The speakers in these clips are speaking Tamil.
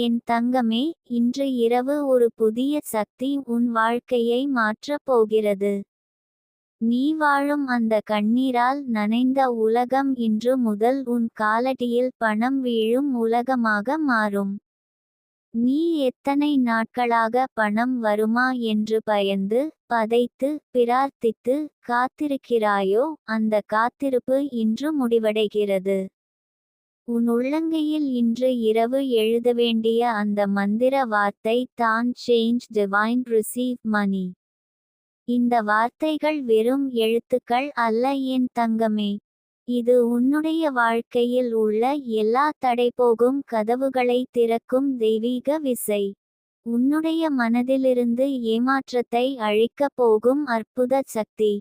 என் தங்கமே இன்று இரவு ஒரு புதிய சக்தி உன் வாழ்க்கையை மாற்றப் போகிறது. நீ வாழும் அந்த கண்ணீரால் நனைந்த உலகம் இன்று முதல் உன் காலடியில் பணம் வீழும் உலகமாக மாறும். நீ எத்தனை நாட்களாக பணம் வருமா என்று பயந்து பதைத்து பிரார்த்தித்து காத்திருக்கிறாயோ அந்த காத்திருப்பு இன்று முடிவடைகிறது. உன் உள்ளங்கையில் இன்று இரவு எழுத வேண்டிய அந்த மந்திர வார்த்தை தான் சேஞ்ச் டிவைன் ரிசீவ் மணி இந்த வார்த்தைகள் வெறும் எழுத்துக்கள் அல்ல என் தங்கமே. இது உன்னுடைய வாழ்க்கையில் உள்ள எல்லா தடைபோகும் கதவுகளை திறக்கும் தெய்வீக விசை. உன்னுடைய மனதிலிருந்து ஏமாற்றத்தை அழிக்கப் போகும் அற்புத சக்தி.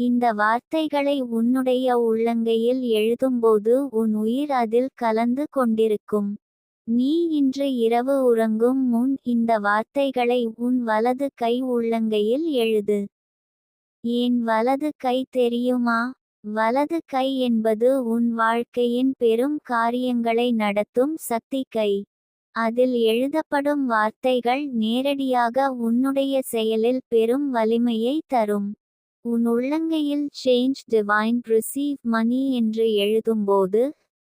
இந்த வார்த்தைகளை உன்னுடைய உள்ளங்கையில் எழுதும்போது உன் உயிர் அதில் கலந்து கொண்டிருக்கும். நீ இன்று இரவு உறங்கும் முன் இந்த வார்த்தைகளை உன் வலது கை உள்ளங்கையில் எழுது. ஏன் வலது கை தெரியுமா? வலது கை என்பது உன் வாழ்க்கையின் பெரும் காரியங்களை நடத்தும் சக்தி கை. அதில் எழுதப்படும் வார்த்தைகள் நேரடியாக உன்னுடைய செயலில் பெரும் வலிமையை தரும். உன் உள்ளங்கையில் சேஞ்ச் டிவைன் ரிசீவ் மணி என்று எழுதும்போது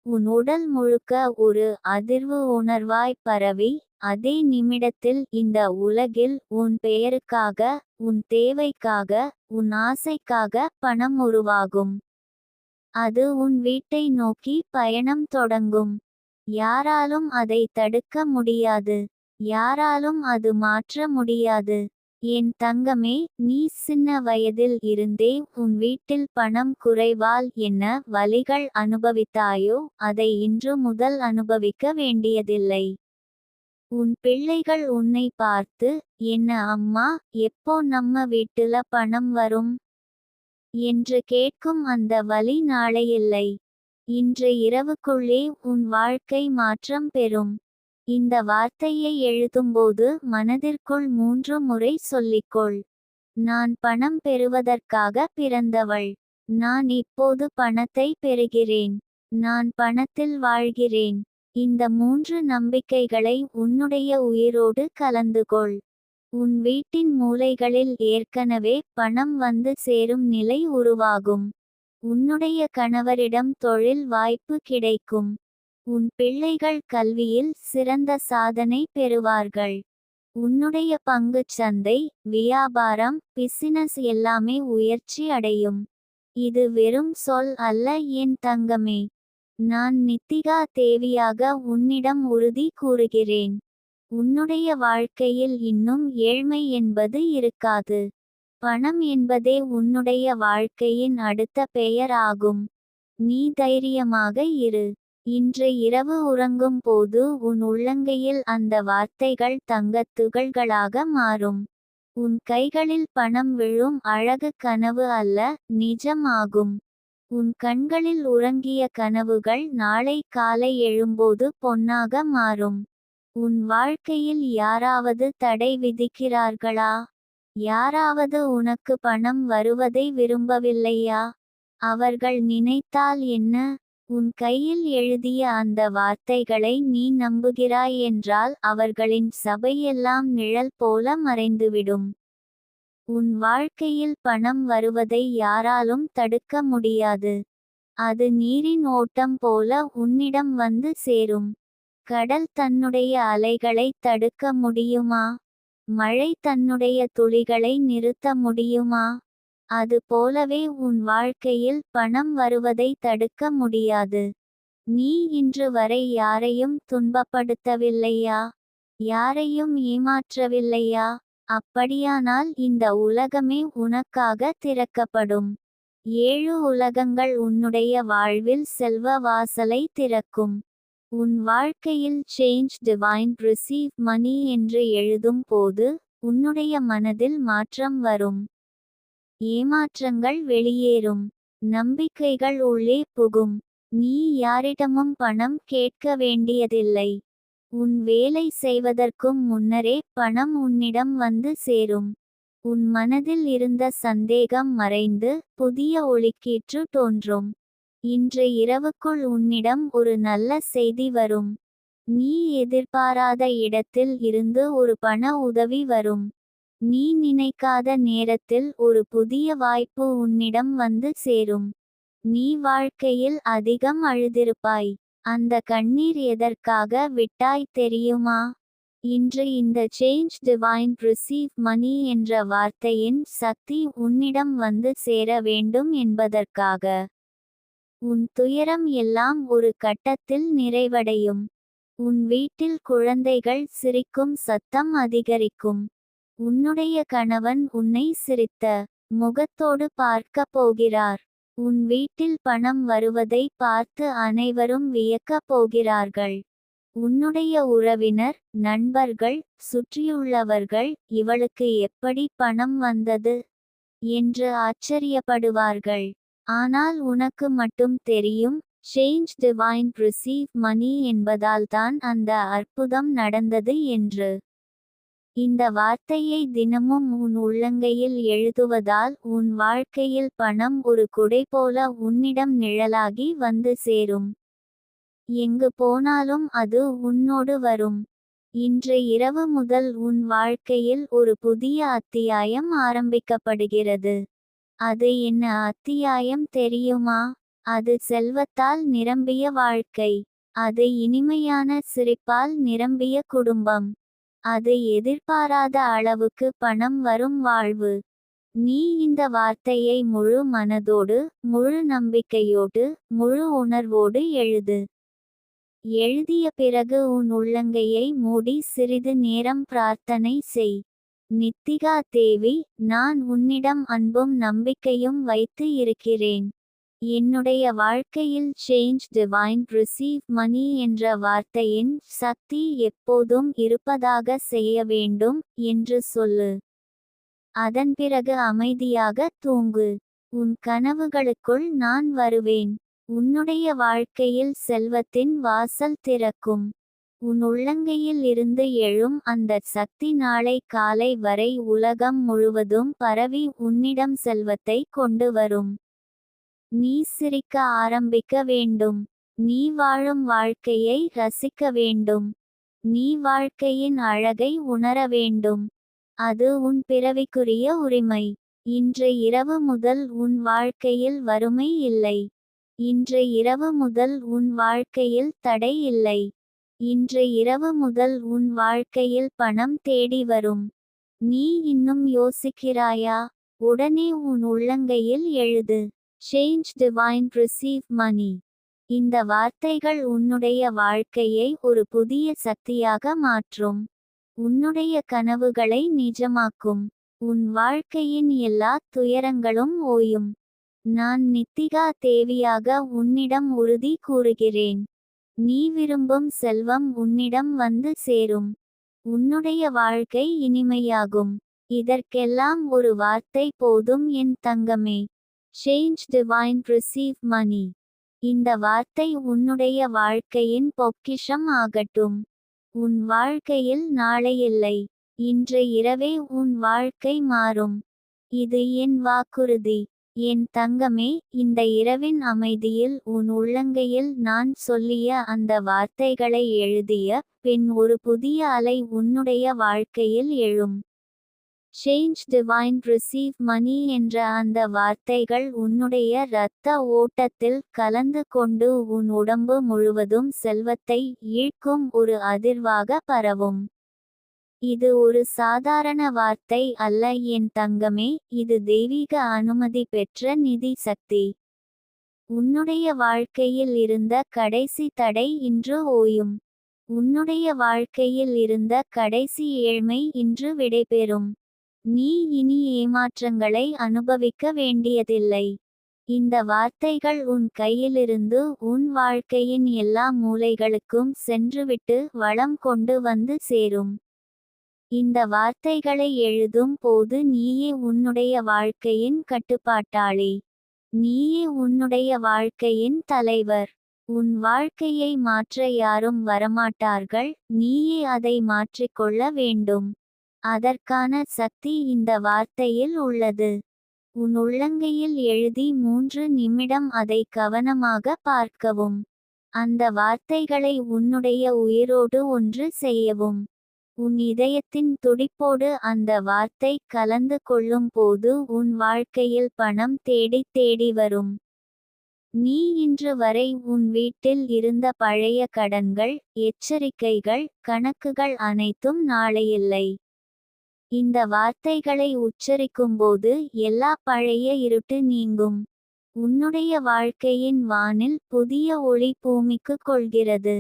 உன் உடல் முழுக்க ஒரு அதிர்வு உணர்வாய் பரவி அதே நிமிடத்தில் இந்த உலகில் உன் பெயருக்காக உன் தேவைக்காக உன் ஆசைக்காக பணம் உருவாகும். அது உன் வீட்டை நோக்கி பயணம் தொடங்கும். யாராலும் அதை தடுக்க முடியாது. யாராலும் அது மாற்ற முடியாது. என் தங்கமே நீ சின்ன வயதில் இருந்தே உன் வீட்டில் பணம் குறைவால் என்ன வலிகள் அனுபவித்தாயோ அதை இன்று முதல் அனுபவிக்க வேண்டியதில்லை. உன் பிள்ளைகள் உன்னை பார்த்து என்ன அம்மா எப்போ நம்ம வீட்டுல பணம் வரும் என்று கேட்கும் அந்த வலி நாளையில்லை இன்று இரவுக்குள்ளே உன் வாழ்க்கை மாற்றம் பெறும். இந்த வார்த்தையை எழுதும்போது மனதிற்குள் மூன்று முறை சொல்லிக்கொள். நான் பணம் பெறுவதற்காக பிறந்தவள். நான் இப்போது பணத்தை பெறுகிறேன். நான் பணத்தில் வாழ்கிறேன். இந்த மூன்று நம்பிக்கைகளை உன்னுடைய உயிரோடு கலந்துகொள். உன் வீட்டின் மூலைகளில் ஏற்கனவே பணம் வந்து சேரும் நிலை உருவாகும். உன்னுடைய கணவரிடம் தொழில் வாய்ப்பு கிடைக்கும். உன் பிள்ளைகள் கல்வியில் சிறந்த சாதனை பெறுவார்கள். உன்னுடைய பங்குச் சந்தை வியாபாரம் பிசினஸ் எல்லாமே உயர்ச்சி அடையும். இது வெறும் சொல் அல்ல என் தங்கமே. நான் நித்திகா தேவியாக உன்னிடம் உறுதி கூறுகிறேன். உன்னுடைய வாழ்க்கையில் இன்னும் ஏழ்மை என்பது இருக்காது. பணம் என்பதே உன்னுடைய வாழ்க்கையின் அடுத்த பெயர் ஆகும். நீ தைரியமாக இரு. இன்று இரவு உறங்கும் போது உன் உள்ளங்கையில் அந்த வார்த்தைகள் தங்கத் துகள்களாக மாறும். உன் கைகளில் பணம் விழும் அழகு கனவு அல்ல நிஜம் ஆகும் உன் கண்களில் உறங்கிய கனவுகள் நாளை காலை எழும்போது பொன்னாக மாறும். உன் வாழ்க்கையில் யாராவது தடை விதிக்கிறார்களா? யாராவது உனக்கு பணம் வருவதை விரும்பவில்லையா? அவர்கள் நினைத்தால் என்ன? உன் கையில் எழுதிய அந்த வார்த்தைகளை நீ நம்புகிறாய் என்றால் அவர்களின் சபையெல்லாம் நிழல் போல மறைந்துவிடும். உன் வாழ்க்கையில் பணம் வருவதை யாராலும் தடுக்க முடியாது. அது நீரின் ஓட்டம் போல உன்னிடம் வந்து சேரும். கடல் தன்னுடைய அலைகளை தடுக்க முடியுமா? மழை தன்னுடைய துளிகளை நிறுத்த முடியுமா? அது போலவே உன் வாழ்க்கையில் பணம் வருவதை தடுக்க முடியாது. நீ இன்று வரை யாரையும் துன்பப்படுத்தவில்லையா? யாரையும் ஏமாற்றவில்லையா? அப்படியானால் இந்த உலகமே உனக்காக திறக்கப்படும். ஏழு உலகங்கள் உன்னுடைய வாழ்வில் செல்வ வாசலை திறக்கும். உன் வாழ்க்கையில் சேஞ்ச் டிவைன் ரிசீவ் மணி என்று எழுதும் போது உன்னுடைய மனதில் மாற்றம் வரும். ஏமாற்றங்கள் வெளியேறும். நம்பிக்கைகள் உள்ளே புகும். நீ யாரிடமும் பணம் கேட்க வேண்டியதில்லை. உன் வேலை செய்வதற்கும் முன்னரே பணம் உன்னிடம் வந்து சேரும். உன் மனதில் இருந்த சந்தேகம் மறைந்து புதிய ஒளிக்கீற்று தோன்றும். இன்று இரவுக்குள் உன்னிடம் ஒரு நல்ல செய்தி வரும். நீ எதிர்பாராத இடத்தில் இருந்து ஒரு பண உதவி வரும். நீ நினைக்காத நேரத்தில் ஒரு புதிய வாய்ப்பு உன்னிடம் வந்து சேரும். நீ வாழ்க்கையில் அதிகம் அழுதிருப்பாய். அந்த கண்ணீர் எதற்காக விட்டாய் தெரியுமா? இன்று இந்த சேஞ்ச் டிவைன் ரிசீவ் மணி என்ற வார்த்தையின் சக்தி உன்னிடம் வந்து சேர வேண்டும் என்பதற்காக. உன் துயரம் எல்லாம் ஒரு கட்டத்தில் நிறைவடையும். உன் வீட்டில் குழந்தைகள் சிரிக்கும் சத்தம் அதிகரிக்கும். உன்னுடைய கணவன் உன்னை சிரித்த முகத்தோடு பார்க்க போகிறார். உன் வீட்டில் பணம் வருவதை பார்த்து அனைவரும் வியக்கப் போகிறார்கள். உன்னுடைய உறவினர் நண்பர்கள் சுற்றியுள்ளவர்கள் இவளுக்கு எப்படி பணம் வந்தது? என்று ஆச்சரியப்படுவார்கள். ஆனால் உனக்கு மட்டும் தெரியும் சேஞ்ச் டிவைன் ரிசீவ் மணி என்பதால்தான் அந்த அற்புதம் நடந்தது என்று. இந்த வார்த்தையை தினமும் உன் உள்ளங்கையில் எழுதுவதால் உன் வாழ்க்கையில் பணம் ஒரு குடை போல உன்னிடம் நிழலாகி வந்து சேரும். எங்கு போனாலும் அது உன்னோடு வரும். இன்று இரவு முதல் உன் வாழ்க்கையில் ஒரு புதிய அத்தியாயம் ஆரம்பிக்கப்படுகிறது. அது என்ன அத்தியாயம் தெரியுமா? அது செல்வத்தால் நிரம்பிய வாழ்க்கை. அது இனிமையான சிரிப்பால் நிரம்பிய குடும்பம். அது எதிர்பாராத அளவுக்கு பணம் வரும் வாழ்வு. நீ இந்த வார்த்தையை முழு மனதோடு முழு நம்பிக்கையோடு முழு உணர்வோடு எழுது. எழுதிய பிறகு உன் உள்ளங்கையை மூடி சிறிது நேரம் பிரார்த்தனை செய். நித்திகா தேவி நான் உன்னிடம் அன்பும் நம்பிக்கையும் வைத்து இருக்கிறேன். என்னுடைய வாழ்க்கையில் சேஞ்ச் டிவைன் ரிசீவ் மணி என்ற வார்த்தையின் சக்தி எப்போதும் இருப்பதாக செய்ய வேண்டும் என்று சொல்லு. அதன் பிறகு அமைதியாக தூங்கு. உன் கனவுகளுக்குள் நான் வருவேன். உன்னுடைய வாழ்க்கையில் செல்வத்தின் வாசல் திறக்கும். உன் உள்ளங்கையில் இருந்து எழும் அந்த சக்தி நாளை காலை வரை உலகம் முழுவதும் பரவி உன்னிடம் செல்வத்தை கொண்டு வரும். நீ சிரிக்க ஆரம்பிக்க வேண்டும். நீ வாழும் வாழ்க்கையை ரசிக்க வேண்டும். நீ வாழ்க்கையின் அழகை உணர வேண்டும். அது உன் பிறவிக்குரிய உரிமை. இன்று இரவு முதல் உன் வாழ்க்கையில் வறுமை இல்லை. இன்று இரவு முதல் உன் வாழ்க்கையில் தடை இல்லை. இன்று இரவு முதல் உன் வாழ்க்கையில் பணம் தேடி வரும். நீ இன்னும் யோசிக்கிறாயா? உடனே உன் உள்ளங்கையில் எழுது. சேஞ்ச் டிவைன் ரிசீவ் மணி இந்த வார்த்தைகள் உன்னுடைய வாழ்க்கையை ஒரு புதிய சக்தியாக மாற்றும். உன்னுடைய கனவுகளை நிஜமாக்கும். உன் வாழ்க்கையின் எல்லா துயரங்களும் ஓயும். நான் நித்திகா தேவியாக உன்னிடம் உறுதி கூறுகிறேன். நீ விரும்பும் செல்வம் உன்னிடம் வந்து சேரும். உன்னுடைய வாழ்க்கை இனிமையாகும். இதற்கெல்லாம் ஒரு வார்த்தை போதும் என் தங்கமே. சேஞ்ச் டிவைன் ரிசீவ் மணி இந்த வார்த்தை உன்னுடைய வாழ்க்கையின் பொக்கிஷம் ஆகட்டும். உன் வாழ்க்கையில் நாளையில்லை இன்று இரவே உன் வாழ்க்கை மாறும். இது என் வாக்குறுதி. என் தங்கமே இந்த இரவின் அமைதியில் உன் உள்ளங்கையில் நான் சொல்லிய அந்த வார்த்தைகளை எழுதிய பின் ஒரு புதிய அலை உன்னுடைய வாழ்க்கையில் எழும். சேஞ்ச் டிவைன் ரிசீவ் மணி என்ற அந்த வார்த்தைகள் உன்னுடைய இரத்த ஓட்டத்தில் கலந்து கொண்டு உன் உடம்பு முழுவதும் செல்வத்தை ஈழ்க்கும் ஒரு அதிர்வாக பரவும். இது ஒரு சாதாரண வார்த்தை அல்ல என் தங்கமே இது தெய்வீக அனுமதி பெற்ற நிதி சக்தி. உன்னுடைய வாழ்க்கையில் இருந்த கடைசி தடை இன்று ஓயும். உன்னுடைய வாழ்க்கையில் இருந்த கடைசி ஏழ்மை இன்று விடைபெறும். நீ இனி ஏமாற்றங்களை அனுபவிக்க வேண்டியதில்லை. இந்த வார்த்தைகள் உன் கையிலிருந்து உன் வாழ்க்கையின் எல்லா மூலைகளுக்கும் சென்றுவிட்டு வளம் கொண்டு வந்து சேரும். இந்த வார்த்தைகளை எழுதும் போது நீயே உன்னுடைய வாழ்க்கையின் கட்டுப்பாட்டாளி. நீயே உன்னுடைய வாழ்க்கையின் தலைவர். உன் வாழ்க்கையை மாற்ற யாரும் வரமாட்டார்கள். நீயே அதை மாற்றிக்கொள்ள வேண்டும். அதற்கான சக்தி இந்த வார்த்தையில் உள்ளது. உன் உள்ளங்கையில் எழுதி மூன்று நிமிடம் அதை கவனமாக பார்க்கவும். அந்த வார்த்தைகளை உன்னுடைய உயிரோடு ஒன்று செய்யவும். உன் இதயத்தின் துடிப்போடு அந்த வார்த்தை கலந்து கொள்ளும் போது உன் வாழ்க்கையில் பணம் தேடி தேடி வரும். நீ இன்று வரை உன் வீட்டில் இருந்த பழைய கடன்கள் எச்சரிக்கைகள் கணக்குகள் அனைத்தும் நாளையில்லை. இந்த வார்த்தைகளை உச்சரிக்கும்போது எல்லா பழைய இருட்டு நீங்கும். உன்னுடைய வாழ்க்கையின் வானில் புதிய ஒளி பூமிக்கு கொள்கிறது.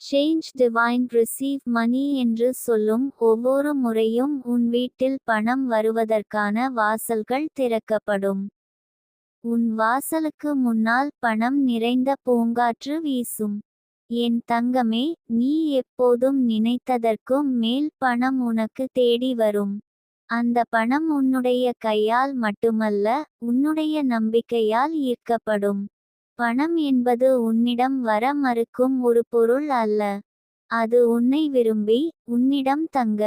சேஞ்ச் டிவைன் ரிசீவ் மணி என்று சொல்லும் ஒவ்வொரு முறையும் உன் வீட்டில் பணம் வருவதற்கான வாசல்கள் திறக்கப்படும். உன் வாசலுக்கு முன்னால் பணம் நிறைந்த பூங்காற்று வீசும். என் தங்கமே நீ எப்போதும் நினைத்ததற்கும் மேல் பணம் உனக்கு தேடி வரும். அந்த பணம் உன்னுடைய கையால் மட்டுமல்ல உன்னுடைய நம்பிக்கையால் ஈர்க்கப்படும். பணம் என்பது உன்னிடம் வர மறுக்கும் ஒரு பொருள் அல்ல. அது உன்னை விரும்பி உன்னிடம் தங்க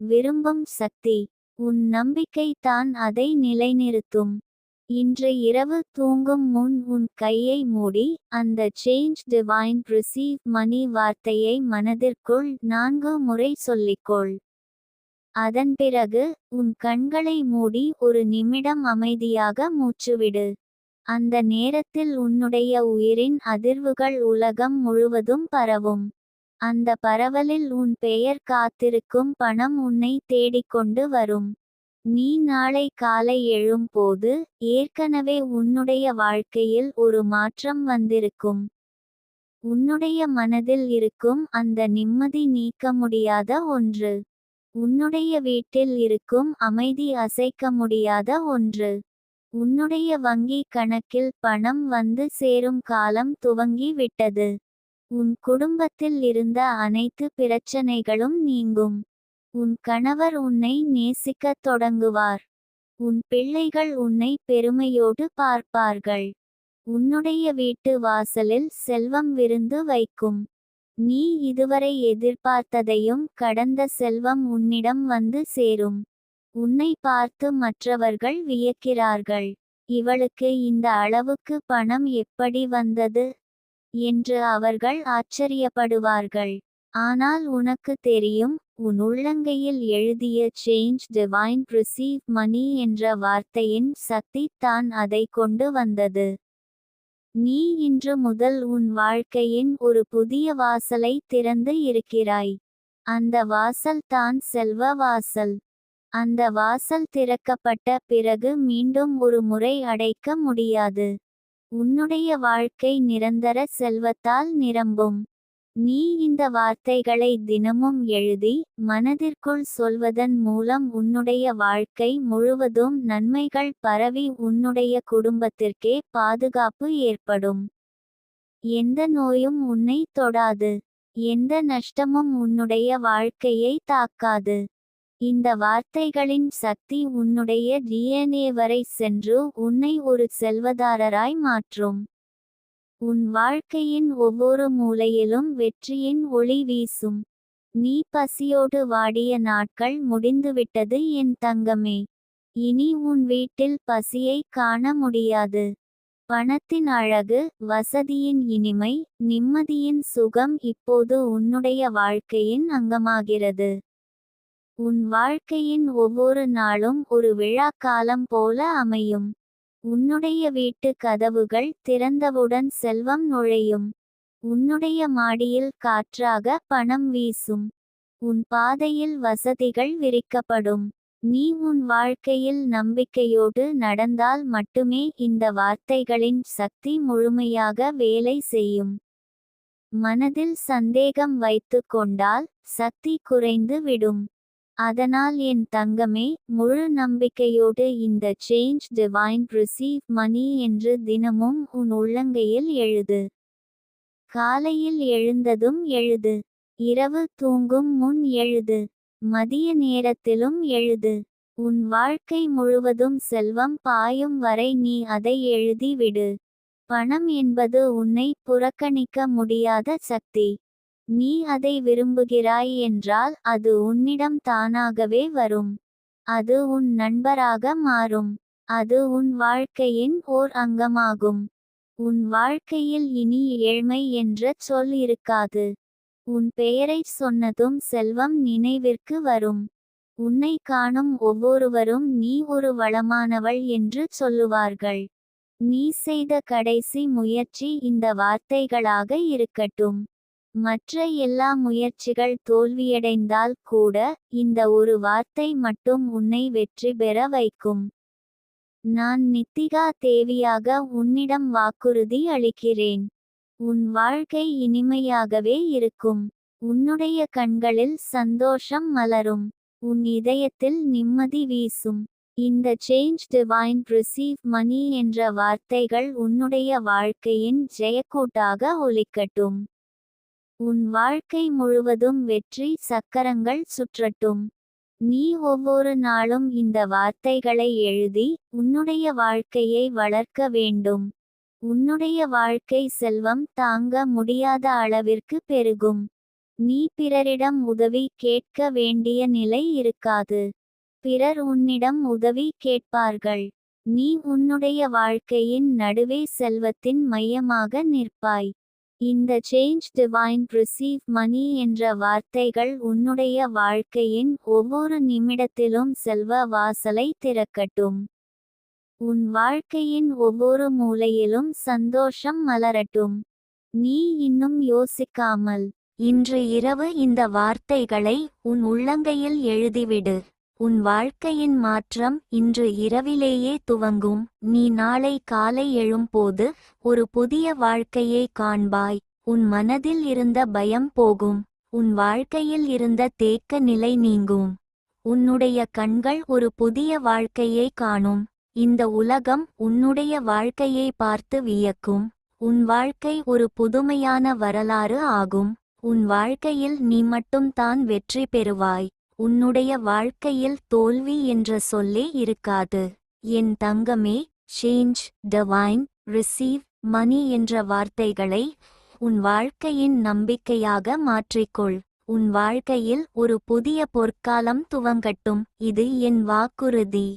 விரும்பும் சக்தி. உன் நம்பிக்கை தான் அதை நிலைநிறுத்தும். இன்று இரவு தூங்கும் முன் உன் கையை மூடி அந்த சேஞ்ச் டிவைன் ரிசீவ் மணி வார்த்தையை மனதிற்குள் நான்கு முறை சொல்லிக்கொள். அதன் பிறகு உன் கண்களை மூடி ஒரு நிமிடம் அமைதியாக மூச்சுவிடு. அந்த நேரத்தில் உன்னுடைய உயிரின் அதிர்வுகள் உலகம் முழுவதும் பரவும். அந்த பரவலில் உன் பெயர் காத்திருக்கும் பணம் உன்னை தேடிக்கொண்டு வரும். நீ நாளை காலை எழும்போது ஏற்கனவே உன்னுடைய வாழ்க்கையில் ஒரு மாற்றம் வந்திருக்கும். உன்னுடைய மனதில் இருக்கும் அந்த நிம்மதி நீக்க முடியாத ஒன்று. உன்னுடைய வீட்டில் இருக்கும் அமைதி அசைக்க முடியாத ஒன்று. உன்னுடைய வங்கி கணக்கில் பணம் வந்து சேரும் காலம் துவங்கி விட்டது உன் குடும்பத்தில் இருந்த அனைத்து பிரச்சனைகளும் நீங்கும். உன் கணவர் உன்னை நேசிக்கத் தொடங்குவார். உன் பிள்ளைகள் உன்னை பெருமையோடு பார்ப்பார்கள். உன்னுடைய வீட்டு வாசலில் செல்வம் விருந்து வைக்கும். நீ இதுவரை எதிர்பார்த்ததையும் கடந்த செல்வம் உன்னிடம் வந்து சேரும். உன்னை பார்த்து மற்றவர்கள் வியக்கிறார்கள். இவளுக்கு இந்த அளவுக்கு பணம் எப்படி வந்தது? என்று அவர்கள் ஆச்சரியப்படுவார்கள். ஆனால் உனக்கு தெரியும் உன் உள்ளங்கையில் எழுதிய சேஞ்ச் டிவைன் ரிசீவ் மணி என்ற வார்த்தையின் சக்தி தான் அதை கொண்டு வந்தது. நீ இன்று முதல் உன் வாழ்க்கையின் ஒரு புதிய வாசலை திறந்து இருக்கிறாய். அந்த வாசல் தான் செல்வ வாசல். அந்த வாசல் திறக்கப்பட்ட பிறகு மீண்டும் ஒரு முறை அடைக்க முடியாது. உன்னுடைய வாழ்க்கை நிரந்தர செல்வத்தால் நிரம்பும். நீ இந்த வார்த்தைகளை தினமும் எழுதி மனதிற்குள் சொல்வதன் மூலம் உன்னுடைய வாழ்க்கை முழுவதும் நன்மைகள் பரவி உன்னுடைய குடும்பத்திற்கே பாதுகாப்பு ஏற்படும். எந்த நோயும் உன்னை தொடாது. எந்த நஷ்டமும் உன்னுடைய வாழ்க்கையை தாக்காது. இந்த வார்த்தைகளின் சக்தி உன்னுடைய டிஎன்ஏ வரை சென்று உன்னை ஒரு செல்வதாரராய் மாற்றும். உன் வாழ்க்கையின் ஒவ்வொரு மூலையிலும் வெற்றியின் ஒளி வீசும். நீ பசியோடு வாடிய நாட்கள் முடிந்துவிட்டது என் தங்கமே. இனி உன் வீட்டில் பசியை காண முடியாது. பணத்தின் அழகு வசதியின் இனிமை நிம்மதியின் சுகம் இப்போது உன்னுடைய வாழ்க்கையின் அங்கமாகிறது. உன் வாழ்க்கையின் ஒவ்வொரு நாளும் ஒரு விழாக்காலம் போல அமையும். உன்னுடைய வீட்டு கதவுகள் திறந்தவுடன் செல்வம் நுழையும். உன்னுடைய மாடியில் காற்றாக பணம் வீசும். உன் பாதையில் வசதிகள் விரிக்கப்படும். நீ உன் வாழ்க்கையில் நம்பிக்கையோடு நடந்தால் மட்டுமே இந்த வார்த்தைகளின் சக்தி முழுமையாக வேலை செய்யும். மனதில் சந்தேகம் வைத்து கொண்டால் சக்தி குறைந்து விடும். அதனால் என் தங்கமே முழு நம்பிக்கையோடு இந்த சேஞ்ச் டிவைன் ரிசீவ் மணி என்று தினமும் உன் உள்ளங்கையில் எழுது. காலையில் எழுந்ததும் எழுது. இரவு தூங்கும் முன் எழுது. மதிய நேரத்திலும் எழுது. உன் வாழ்க்கை முழுவதும் செல்வம் பாயும் வரை நீ அதை எழுதி விடு பணம் என்பது உன்னை புறக்கணிக்க முடியாத சக்தி. நீ அதை விரும்புகிறாய் என்றால் அது உன்னிடம் தானாகவே வரும். அது உன் நண்பராக மாறும். அது உன் வாழ்க்கையின் ஓர் அங்கமாகும். உன் வாழ்க்கையில் இனி ஏழ்மை என்ற சொல் இருக்காது. உன் பெயரைச் சொன்னதும் செல்வம் நினைவிற்கு வரும். உன்னை காணும் ஒவ்வொருவரும் நீ ஒரு வளமானவள் என்று சொல்லுவார்கள். நீ செய்த கடைசி முயற்சி இந்த வார்த்தைகளாக இருக்கட்டும். மற்ற எல்லா முயற்சிகள் தோல்வியடைந்தால் கூட இந்த ஒரு வார்த்தை மட்டும் உன்னை வெற்றி பெற வைக்கும். நான் நித்திகா தேவியாக உன்னிடம் வாக்குறுதி அளிக்கிறேன். உன் வாழ்க்கை இனிமையாகவே இருக்கும். உன்னுடைய கண்களில் சந்தோஷம் மலரும். உன் இதயத்தில் நிம்மதி வீசும். இந்த சேஞ்ச் டிவைன் ரிசீவ் மணி என்ற வார்த்தைகள் உன்னுடைய வாழ்க்கையின் ஜெயக்கூட்டாக ஒலிக்கட்டும். உன் வாழ்க்கை முழுவதும் வெற்றி சக்கரங்கள் சுற்றட்டும். நீ ஒவ்வொரு நாளும் இந்த வார்த்தைகளை எழுதி உன்னுடைய வாழ்க்கையை வளர்க்க வேண்டும். உன்னுடைய வாழ்க்கை செல்வம் தாங்க முடியாத அளவிற்கு பெருகும். நீ பிறரிடம் உதவி கேட்க வேண்டிய நிலை இருக்காது. பிறர் உன்னிடம் உதவி கேட்பார்கள். நீ உன்னுடைய வாழ்க்கையின் நடுவே செல்வத்தின் மையமாக நிற்பாய். இந்த சேஞ்ச் டிவைன் ரிசீவ் மணி என்ற வார்த்தைகள் உன்னுடைய வாழ்க்கையின் ஒவ்வொரு நிமிடத்திலும் செல்வ வாசலை திறக்கட்டும். உன் வாழ்க்கையின் ஒவ்வொரு மூலையிலும் சந்தோஷம் மலரட்டும். நீ இன்னும் யோசிக்காமல் இன்று இரவு இந்த வார்த்தைகளை உன் உள்ளங்கையில் எழுதிவிடு. உன் வாழ்க்கையின் மாற்றம் இன்று இரவிலேயே துவங்கும். நீ நாளை காலை எழும்போது ஒரு புதிய வாழ்க்கையை காண்பாய். உன் மனதில் இருந்த பயம் போகும். உன் வாழ்க்கையில் இருந்த தேக்க நிலை நீங்கும். உன்னுடைய கண்கள் ஒரு புதிய வாழ்க்கையை காணும். இந்த உலகம் உன்னுடைய வாழ்க்கையை பார்த்து வியக்கும். உன் வாழ்க்கை ஒரு புதுமையான வரலாறு ஆகும். உன் வாழ்க்கையில் நீ மட்டும் தான் வெற்றி பெறுவாய். உன்னுடைய வாழ்க்கையில் தோல்வி என்ற சொல்லே இருக்காது. என் தங்கமே சேஞ்ச் டவைன் ரிசீவ் மணி என்ற வார்த்தைகளை உன் வாழ்க்கையின் நம்பிக்கையாக மாற்றிக்கொள். உன் வாழ்க்கையில் ஒரு புதிய பொற்காலம் துவங்கட்டும். இது என் வாக்குறுதி.